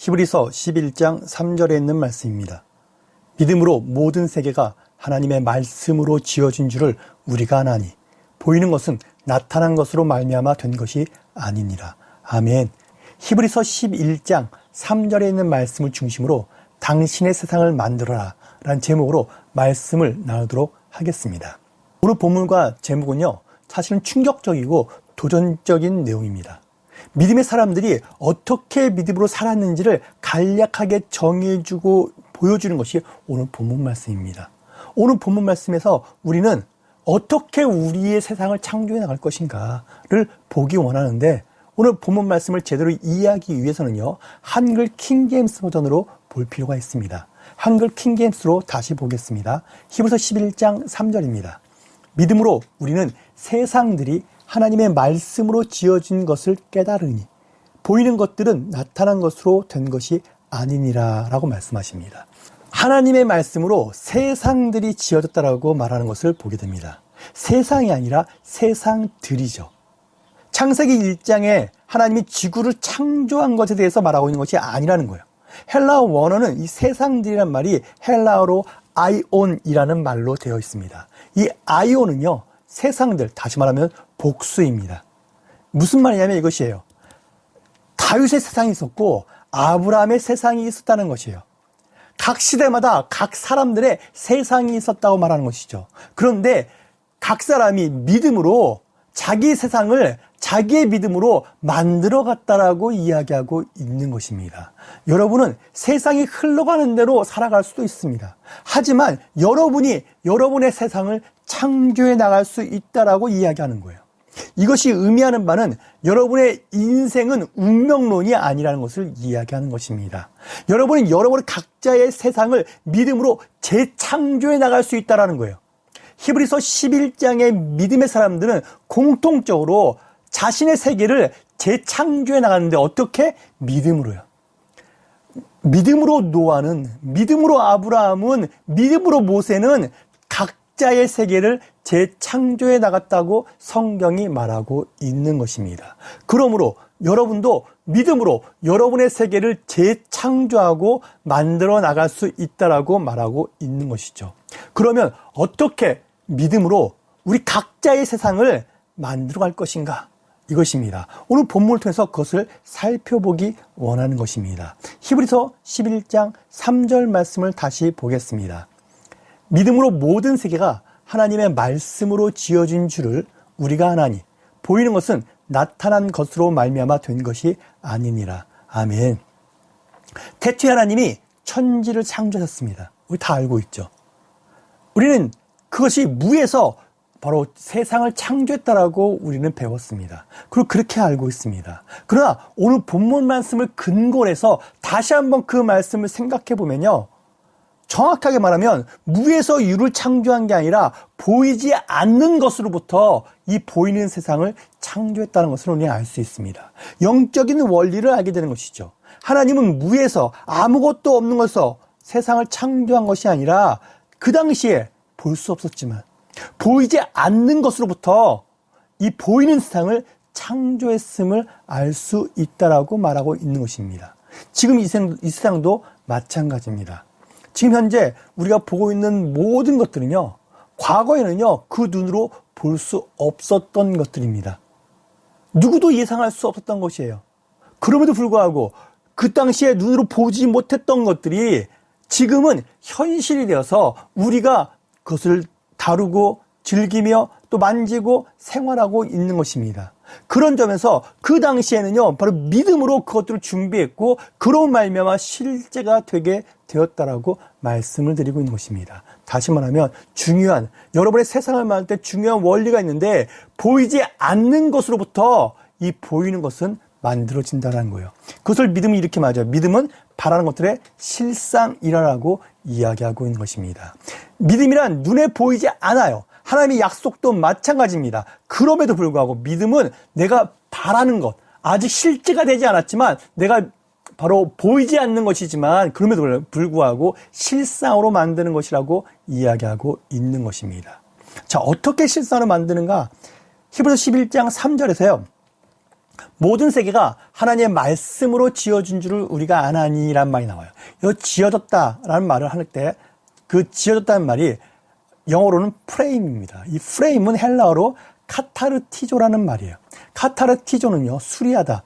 히브리서 11장 3절에 있는 말씀입니다. 믿음으로 모든 세계가 하나님의 말씀으로 지어진 줄을 우리가 아나니 보이는 것은 나타난 것으로 말미암아 된 것이 아니니라. 아멘. 히브리서 11장 3절에 있는 말씀을 중심으로 당신의 세상을 만들어라 라는 제목으로 말씀을 나누도록 하겠습니다. 오늘 본문과 제목은요, 사실은 충격적이고 도전적인 내용입니다. 믿음의 사람들이 어떻게 믿음으로 살았는지를 간략하게 정해주고 보여주는 것이 오늘 본문 말씀입니다. 오늘 본문 말씀에서 우리는 어떻게 우리의 세상을 창조해 나갈 것인가를 보기 원하는데 오늘 본문 말씀을 제대로 이해하기 위해서는요, 한글 킹게임스 버전으로 볼 필요가 있습니다. 한글 킹게임스로 다시 보겠습니다. 히브리서 11장 3절입니다. 믿음으로 우리는 세상들이 하나님의 말씀으로 지어진 것을 깨달으니 보이는 것들은 나타난 것으로 된 것이 아니니라 라고 말씀하십니다. 하나님의 말씀으로 세상들이 지어졌다라고 말하는 것을 보게 됩니다. 세상이 아니라 세상들이죠. 창세기 1장에 하나님이 지구를 창조한 것에 대해서 말하고 있는 것이 아니라는 거예요. 헬라어 원어는 이 세상들이란 말이 헬라어로 아이온이라는 말로 되어 있습니다. 이 아이온은요, 세상들, 다시 말하면 복수입니다. 무슨 말이냐면 이것이에요. 다윗의 세상이 있었고 아브라함의 세상이 있었다는 것이에요. 각 시대마다 각 사람들의 세상이 있었다고 말하는 것이죠. 그런데 각 사람이 믿음으로 자기 세상을 자기의 믿음으로 만들어 갔다라고 이야기하고 있는 것입니다. 여러분은 세상이 흘러가는 대로 살아갈 수도 있습니다. 하지만 여러분이 여러분의 세상을 창조해 나갈 수 있다라고 이야기하는 거예요. 이것이 의미하는 바는 여러분의 인생은 운명론이 아니라는 것을 이야기하는 것입니다. 여러분은 여러분의 각자의 세상을 믿음으로 재창조해 나갈 수 있다라는 거예요. 히브리서 11장의 믿음의 사람들은 공통적으로 자신의 세계를 재창조해 나가는데 어떻게? 믿음으로요. 믿음으로 노아는, 믿음으로 아브라함은, 믿음으로 모세는 각자의 세계를 재창조해 나갔다고 성경이 말하고 있는 것입니다. 그러므로 여러분도 믿음으로 여러분의 세계를 재창조하고 만들어 나갈 수 있다라고 말하고 있는 것이죠. 그러면 어떻게 믿음으로 우리 각자의 세상을 만들어 갈 것인가? 이것입니다. 오늘 본문을 통해서 그것을 살펴보기 원하는 것입니다. 히브리서 11장 3절 말씀을 다시 보겠습니다. 믿음으로 모든 세계가 하나님의 말씀으로 지어진 줄을 우리가 하나니 보이는 것은 나타난 것으로 말미암아 된 것이 아니니라. 아멘. 태초에 하나님이 천지를 창조하셨습니다. 우리 다 알고 있죠. 우리는 그것이 무에서 바로 세상을 창조했다라고 우리는 배웠습니다. 그리고 그렇게 알고 있습니다. 그러나 오늘 본문 말씀을 근거로 해서 다시 한번 그 말씀을 생각해 보면요. 정확하게 말하면 무에서 유를 창조한 게 아니라 보이지 않는 것으로부터 이 보이는 세상을 창조했다는 것을 우리는 알 수 있습니다. 영적인 원리를 알게 되는 것이죠. 하나님은 무에서 아무것도 없는 것에서 세상을 창조한 것이 아니라 그 당시에 볼 수 없었지만 보이지 않는 것으로부터 이 보이는 세상을 창조했음을 알 수 있다라고 말하고 있는 것입니다. 지금 이, 생, 이 세상도 마찬가지입니다. 지금 현재 우리가 보고 있는 모든 것들은요, 과거에는요, 그 눈으로 볼 수 없었던 것들입니다. 누구도 예상할 수 없었던 것이에요. 그럼에도 불구하고 그 당시에 눈으로 보지 못했던 것들이 지금은 현실이 되어서 우리가 그것을 다루고 즐기며 또 만지고 생활하고 있는 것입니다. 그런 점에서 그 당시에는요, 바로 믿음으로 그것들을 준비했고, 그런 말미암아 실제가 되게 되었다라고 말씀을 드리고 있는 것입니다. 다시 말하면 중요한 여러분의 세상을 말할 때 중요한 원리가 있는데 보이지 않는 것으로부터 이 보이는 것은 만들어진다는 거예요. 그것을 믿음이 이렇게 말하죠. 믿음은 바라는 것들의 실상이라고 이야기하고 있는 것입니다. 믿음이란 눈에 보이지 않아요. 하나님의 약속도 마찬가지입니다. 그럼에도 불구하고 믿음은 내가 바라는 것, 아직 실제가 되지 않았지만 내가 바로 보이지 않는 것이지만 그럼에도 불구하고 실상으로 만드는 것이라고 이야기하고 있는 것입니다. 자, 어떻게 실상으로 만드는가? 히브리서 11장 3절에서요. 모든 세계가 하나님의 말씀으로 지어준 줄을 우리가 아나니란 말이 나와요. 이 지어졌다라는 말을 할 때 그 지어졌다는 말이 영어로는 프레임입니다. 이 프레임은 헬라어로 카타르티조라는 말이에요. 카타르티조는요, 수리하다,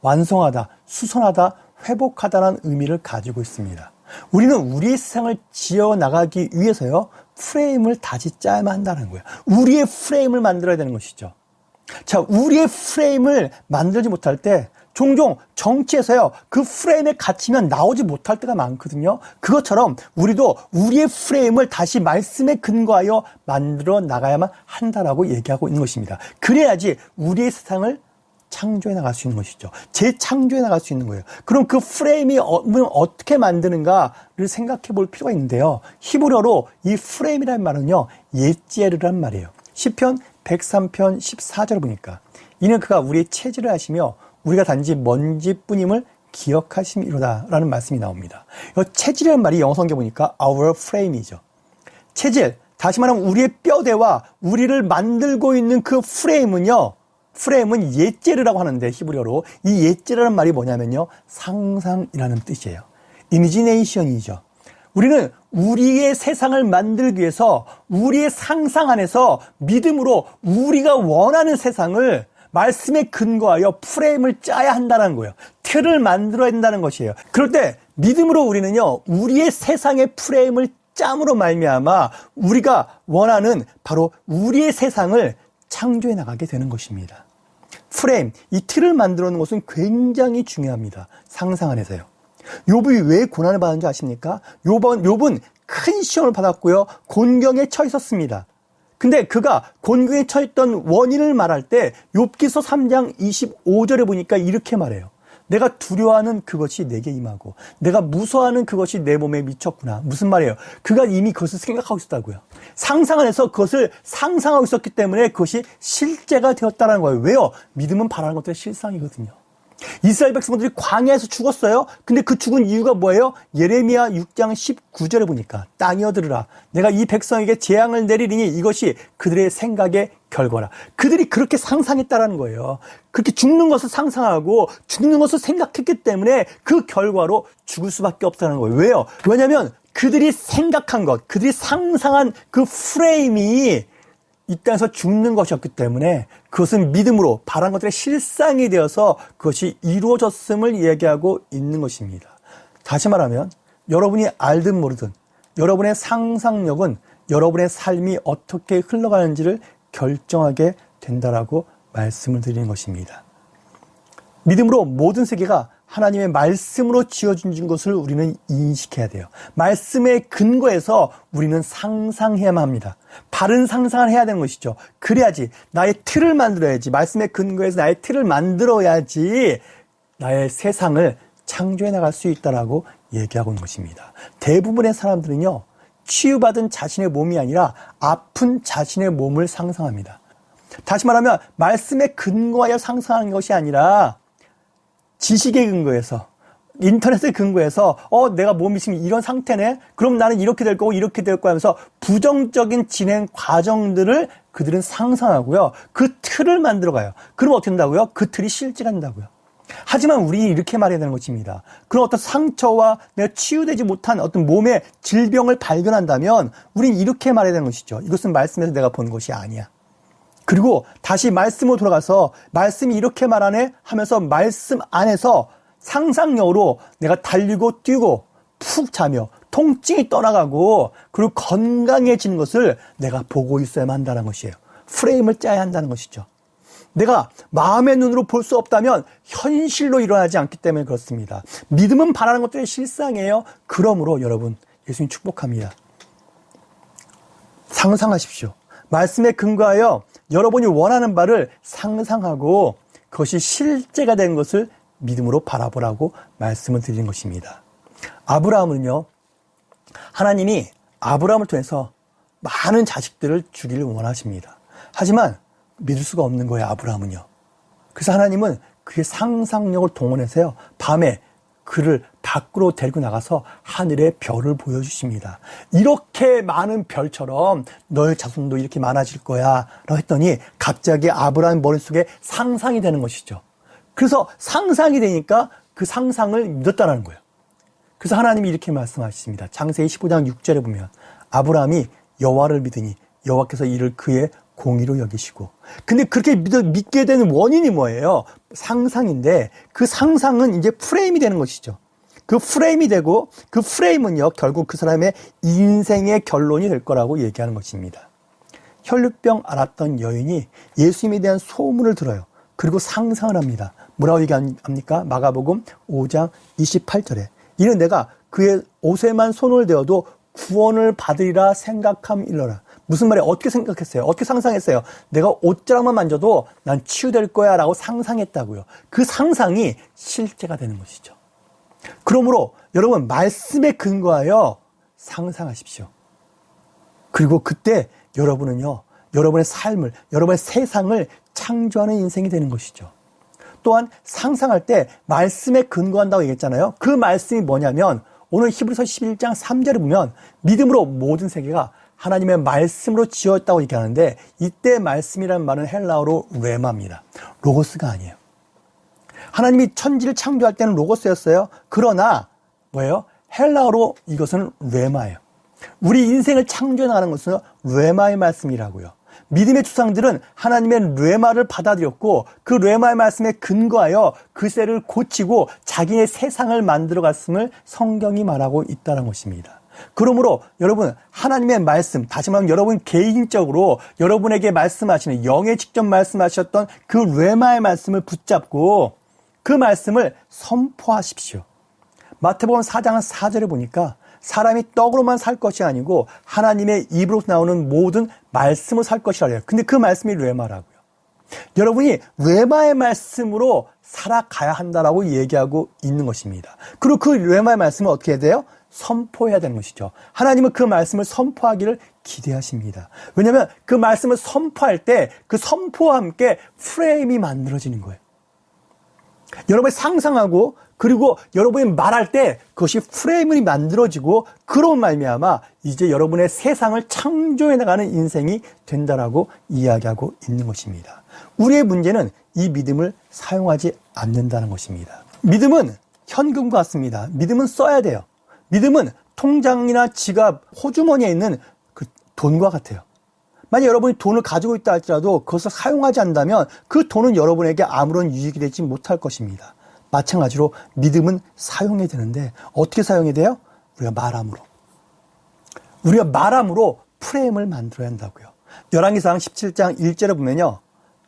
완성하다, 수선하다, 회복하다라는 의미를 가지고 있습니다. 우리는 우리의 세상을 지어 나가기 위해서요, 프레임을 다시 짜야만 한다는 거예요. 우리의 프레임을 만들어야 되는 것이죠. 자, 우리의 프레임을 만들지 못할 때 종종 정치에서요, 그 프레임에 갇히면 나오지 못할 때가 많거든요. 그것처럼 우리도 우리의 프레임을 다시 말씀에 근거하여 만들어 나가야만 한다라고 얘기하고 있는 것입니다. 그래야지 우리의 세상을 창조해 나갈 수 있는 것이죠. 재창조해 나갈 수 있는 거예요. 그럼 그 프레임이 어, 어떻게 만드는가를 생각해 볼 필요가 있는데요. 히브리어로 이 프레임이라는 말은요, 예제르란 말이에요. 시편 103편 14절을 보니까 이는 그가 우리의 체질을 하시며 우리가 단지 먼지뿐임을 기억하심이로다 라는 말씀이 나옵니다. 이 체질이라는 말이 영어 성경 보니까 our frame이죠. 체질, 다시 말하면 우리의 뼈대와 우리를 만들고 있는 그 프레임은요, 프레임은 예제르라고 하는데 히브리어로 이 예제르라는 말이 뭐냐면요 상상이라는 뜻이에요. 이미지네이션이죠. 우리는 우리의 세상을 만들기 위해서 우리의 상상 안에서 믿음으로 우리가 원하는 세상을 말씀에 근거하여 프레임을 짜야 한다는 거예요. 틀을 만들어야 된다는 것이에요. 그럴 때 믿음으로 우리는요 우리의 세상의 프레임을 짬으로 말미암아 우리가 원하는 바로 우리의 세상을 창조해 나가게 되는 것입니다. 프레임, 이 틀을 만들어 놓은 것은 굉장히 중요합니다. 상상 안에서요. 욥이 왜 고난을 받은지 아십니까? 욥은, 욥은 큰 시험을 받았고요. 곤경에 처 있었습니다. 근데 그가 곤경에 처했던 원인을 말할 때 욥기서 3장 25절에 보니까 이렇게 말해요. 내가 두려워하는 그것이 내게 임하고 내가 무서워하는 그것이 내 몸에 미쳤구나. 무슨 말이에요? 그가 이미 그것을 생각하고 있었다고요. 상상 안에서 그것을 상상하고 있었기 때문에 그것이 실제가 되었다는 거예요. 왜요? 믿음은 바라는 것들의 실상이거든요. 이스라엘 백성들이 광야에서 죽었어요. 근데 그 죽은 이유가 뭐예요? 예레미야 6장 19절에 보니까 땅이어 들으라. 내가 이 백성에게 재앙을 내리리니 이것이 그들의 생각의 결과라. 그들이 그렇게 상상했다라는 거예요. 그렇게 죽는 것을 상상하고 죽는 것을 생각했기 때문에 그 결과로 죽을 수밖에 없다는 거예요. 왜요? 왜냐하면 그들이 생각한 것, 그들이 상상한 그 프레임이 이 땅에서 죽는 것이었기 때문에 그것은 믿음으로 바란 것들의 실상이 되어서 그것이 이루어졌음을 얘기하고 있는 것입니다. 다시 말하면 여러분이 알든 모르든 여러분의 상상력은 여러분의 삶이 어떻게 흘러가는지를 결정하게 된다라고 말씀을 드리는 것입니다. 믿음으로 모든 세계가 하나님의 말씀으로 지어준 것을 우리는 인식해야 돼요. 말씀의 근거에서 우리는 상상해야만 합니다. 바른 상상을 해야 되는 것이죠. 그래야지 나의 틀을 만들어야지. 말씀의 근거에서 나의 틀을 만들어야지 나의 세상을 창조해 나갈 수 있다라고 얘기하고 있는 것입니다. 대부분의 사람들은요, 치유받은 자신의 몸이 아니라 아픈 자신의 몸을 상상합니다. 다시 말하면 말씀에 근거하여 상상하는 것이 아니라 지식에 근거해서 인터넷에 근거해서 어 내가 몸이 지금 이런 상태네? 그럼 나는 이렇게 될 거고 이렇게 될 거야 하면서 부정적인 진행 과정들을 그들은 상상하고요. 그 틀을 만들어 가요. 그럼 어떻게 된다고요? 그 틀이 실제가 된다고요. 하지만 우리는 이렇게 말해야 되는 것입니다. 그런 어떤 상처와 내가 치유되지 못한 어떤 몸의 질병을 발견한다면 우리는 이렇게 말해야 되는 것이죠. 이것은 말씀에서 내가 본 것이 아니야 그리고 다시 말씀으로 돌아가서 말씀이 이렇게 말하네 하면서 말씀 안에서 상상력으로 내가 달리고 뛰고 푹 자며 통증이 떠나가고 그리고 건강해지는 것을 내가 보고 있어야만 한다는 것이에요. 프레임을 짜야 한다는 것이죠. 내가 마음의 눈으로 볼 수 없다면 현실로 일어나지 않기 때문에 그렇습니다. 믿음은 바라는 것들의 실상이에요. 그러므로 여러분 예수님 축복합니다. 상상하십시오. 말씀에 근거하여 여러분이 원하는 바를 상상하고 그것이 실제가 된 것을 믿음으로 바라보라고 말씀을 드리는 것입니다. 아브라함은요, 하나님이 아브라함을 통해서 많은 자식들을 주기를 원하십니다. 하지만 믿을 수가 없는 거예요, 아브라함은요. 그래서 하나님은 그의 상상력을 동원해서요, 밤에 그를 밖으로 데리고 나가서 하늘의 별을 보여주십니다. 이렇게 많은 별처럼 너의 자손도 이렇게 많아질 거야. 라고 했더니 갑자기 아브라함 머릿속에 상상이 되는 것이죠. 그래서 상상이 되니까 그 상상을 믿었다는 거예요. 그래서 하나님이 이렇게 말씀하십니다. 장세기 15장 6절에 보면 아브라함이 여호와를 믿으니 여호와께서 이를 그의 공의로 여기시고. 근데 그렇게 믿, 믿게 되는 원인이 뭐예요? 상상인데 그 상상은 이제 프레임이 되는 것이죠. 그 프레임이 되고 그 프레임은요, 결국 그 사람의 인생의 결론이 될 거라고 얘기하는 것입니다. 혈류병 앓았던 여인이 예수님에 대한 소문을 들어요. 그리고 상상을 합니다. 뭐라고 얘기합니까? 마가복음 5장 28절에. 이는 내가 그의 옷에만 손을 대어도 구원을 받으리라 생각함 일러라. 무슨 말이에요? 어떻게 생각했어요? 어떻게 상상했어요? 내가 옷자락만 만져도 난 치유될 거야 라고 상상했다고요. 그 상상이 실제가 되는 것이죠. 그러므로 여러분 말씀에 근거하여 상상하십시오. 그리고 그때 여러분은요, 여러분의 삶을, 여러분의 세상을 창조하는 인생이 되는 것이죠. 또한 상상할 때 말씀에 근거한다고 얘기했잖아요. 그 말씀이 뭐냐면 오늘 히브리서 11장 3절을 보면 믿음으로 모든 세계가 하나님의 말씀으로 지었다고 얘기하는데 이때 말씀이라는 말은 헬라어로 레마입니다. 로고스가 아니에요. 하나님이 천지를 창조할 때는 로고스였어요. 그러나 뭐예요? 헬라어로 이것은 레마예요. 우리 인생을 창조해 나가는 것은 레마의 말씀이라고요. 믿음의 주상들은 하나님의 레마를 받아들였고 그 레마의 말씀에 근거하여 그새를 고치고 자기의 세상을 만들어 갔음을 성경이 말하고 있다는 것입니다. 그러므로 여러분 하나님의 말씀 다시 말하면 여러분 개인적으로 여러분에게 말씀하시는 영에 직접 말씀하셨던 그 레마의 말씀을 붙잡고 그 말씀을 선포하십시오. 마태복음 4장 4절에 보니까 사람이 떡으로만 살 것이 아니고 하나님의 입으로 나오는 모든 말씀을 살 것이라요. 근데 그 말씀이 레마라고요. 여러분이 레마의 말씀으로 살아가야 한다라고 얘기하고 있는 것입니다. 그리고 그 레마의 말씀은 어떻게 해야 돼요? 선포해야 되는 것이죠. 하나님은 그 말씀을 선포하기를 기대하십니다. 왜냐하면 그 말씀을 선포할 때 그 선포와 함께 프레임이 만들어지는 거예요. 여러분이 상상하고 그리고 여러분이 말할 때 그것이 프레임이 만들어지고 그런 말미암아 이제 여러분의 세상을 창조해 나가는 인생이 된다라고 이야기하고 있는 것입니다. 우리의 문제는 이 믿음을 사용하지 않는다는 것입니다. 믿음은 현금과 같습니다. 믿음은 써야 돼요. 믿음은 통장이나 지갑, 호주머니에 있는 그 돈과 같아요. 만약 여러분이 돈을 가지고 있다 할지라도 그것을 사용하지 않는다면 그 돈은 여러분에게 아무런 유익이 되지 못할 것입니다. 마찬가지로 믿음은 사용해야 되는데 어떻게 사용해야 돼요? 우리가 말함으로. 우리가 말함으로 프레임을 만들어야 한다고요. 열왕기상 17장 1절에 보면요.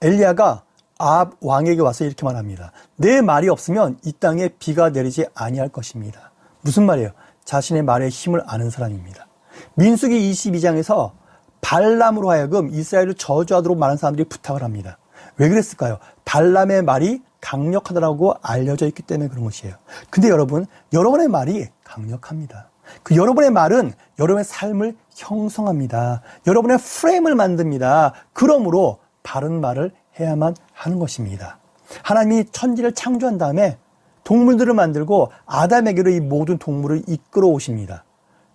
엘리야가 아합 왕에게 와서 이렇게 말합니다. 내 말이 없으면 이 땅에 비가 내리지 아니할 것입니다. 무슨 말이에요? 자신의 말에 힘을 아는 사람입니다. 민수기 22장에서 발람으로 하여금 이스라엘을 저주하도록 많은 사람들이 부탁을 합니다. 왜 그랬을까요? 발람의 말이 강력하다라고 알려져 있기 때문에 그런 것이에요. 근데 여러분, 여러분의 말이 강력합니다. 그 여러분의 말은 여러분의 삶을 형성합니다. 여러분의 프레임을 만듭니다. 그러므로 바른 말을 해야만 하는 것입니다. 하나님이 천지를 창조한 다음에 동물들을 만들고 아담에게로 이 모든 동물을 이끌어 오십니다.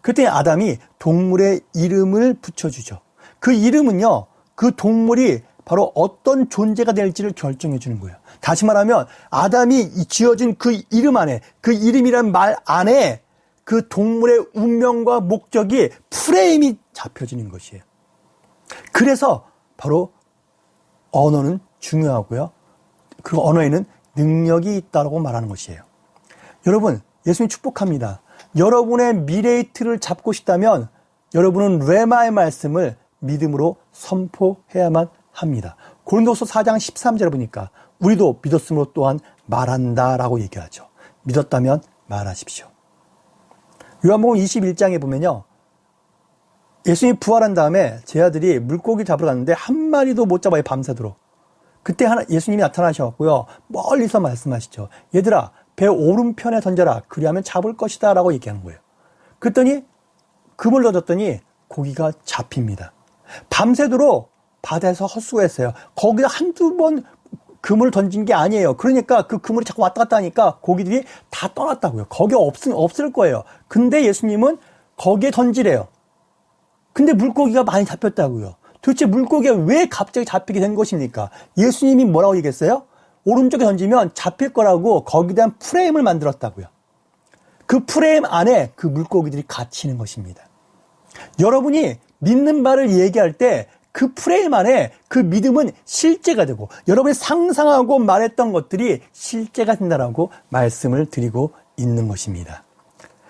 그때 아담이 동물의 이름을 붙여주죠. 그 이름은요, 그 동물이 바로 어떤 존재가 될지를 결정해 주는 거예요. 다시 말하면 아담이 지어진 그 이름 안에 그 이름이란 말 안에 그 동물의 운명과 목적이 프레임이 잡혀지는 것이에요. 그래서 바로 언어는 중요하고요. 그리고 언어에는 능력이 있다고 말하는 것이에요. 여러분, 예수님 축복합니다. 여러분의 미래의 틀을 잡고 싶다면 여러분은 레마의 말씀을 믿음으로 선포해야만 합니다. 고린도서 4장 13절에 보니까 우리도 믿었으므로 또한 말한다라고 얘기하죠. 믿었다면 말하십시오. 요한복음 21장에 보면요. 예수님이 부활한 다음에 제 아들이 물고기 잡으러 갔는데 한 마리도 못 잡아요, 밤새도록. 그때 하나, 예수님이 나타나셨고요. 멀리서 말씀하시죠. 얘들아, 배 오른편에 던져라. 그리하면 잡을 것이다. 라고 얘기하는 거예요. 그랬더니 금을 던졌더니 고기가 잡힙니다. 밤새도록 바다에서 헛수고했어요. 거기다 한두 번 그물을 던진 게 아니에요. 그러니까 그 그물이 자꾸 왔다 갔다 하니까 고기들이 다 떠났다고요. 거기 없, 없을 거예요. 근데 예수님은 거기에 던지래요. 근데 물고기가 많이 잡혔다고요. 도대체 물고기가 왜 갑자기 잡히게 된 것입니까? 예수님이 뭐라고 얘기했어요? 오른쪽에 던지면 잡힐 거라고 거기에 대한 프레임을 만들었다고요. 그 프레임 안에 그 물고기들이 갇히는 것입니다. 여러분이 믿는 바를 얘기할 때 그 프레임 안에 그 믿음은 실제가 되고 여러분이 상상하고 말했던 것들이 실제가 된다라고 말씀을 드리고 있는 것입니다.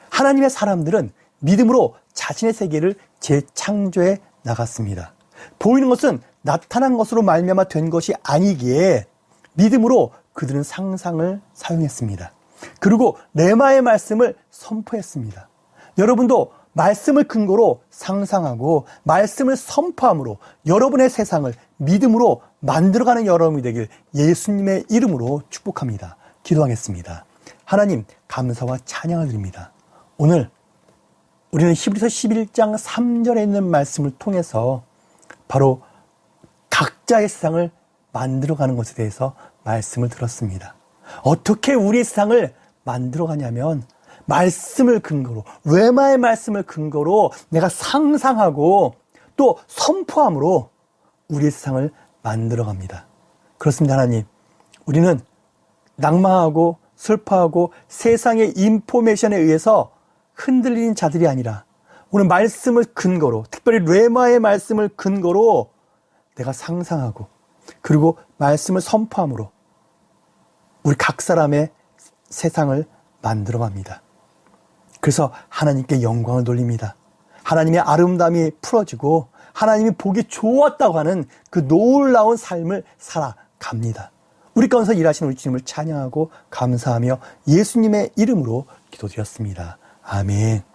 하나님의 사람들은 믿음으로 자신의 세계를 재창조해 나갔습니다. 보이는 것은 나타난 것으로 말미암아 된 것이 아니기에 믿음으로 그들은 상상을 사용했습니다. 그리고 레마의 말씀을 선포했습니다. 여러분도 말씀을 근거로 상상하고 말씀을 선포함으로 여러분의 세상을 믿음으로 만들어가는 여러분이 되길 예수님의 이름으로 축복합니다. 기도하겠습니다. 하나님 감사와 찬양을 드립니다. 오늘 우리는 히브리서 11장 3절에 있는 말씀을 통해서 바로 각자의 세상을 만들어가는 것에 대해서 말씀을 들었습니다. 어떻게 우리 세상을 만들어가냐면 말씀을 근거로 외마의 말씀을 근거로 내가 상상하고 또 선포함으로 우리의 세상을 만들어갑니다. 그렇습니다, 하나님. 우리는 낭망하고 슬퍼하고 세상의 인포메이션에 의해서 흔들리는 자들이 아니라 오늘 말씀을 근거로 특별히 레마의 말씀을 근거로 내가 상상하고 그리고 말씀을 선포함으로 우리 각 사람의 세상을 만들어 갑니다. 그래서 하나님께 영광을 돌립니다. 하나님의 아름다움이 풀어지고 하나님이 보기 좋았다고 하는 그 놀라운 삶을 살아갑니다. 우리 가운데서 일하시는 우리 주님을 찬양하고 감사하며 예수님의 이름으로 기도드렸습니다. 아멘.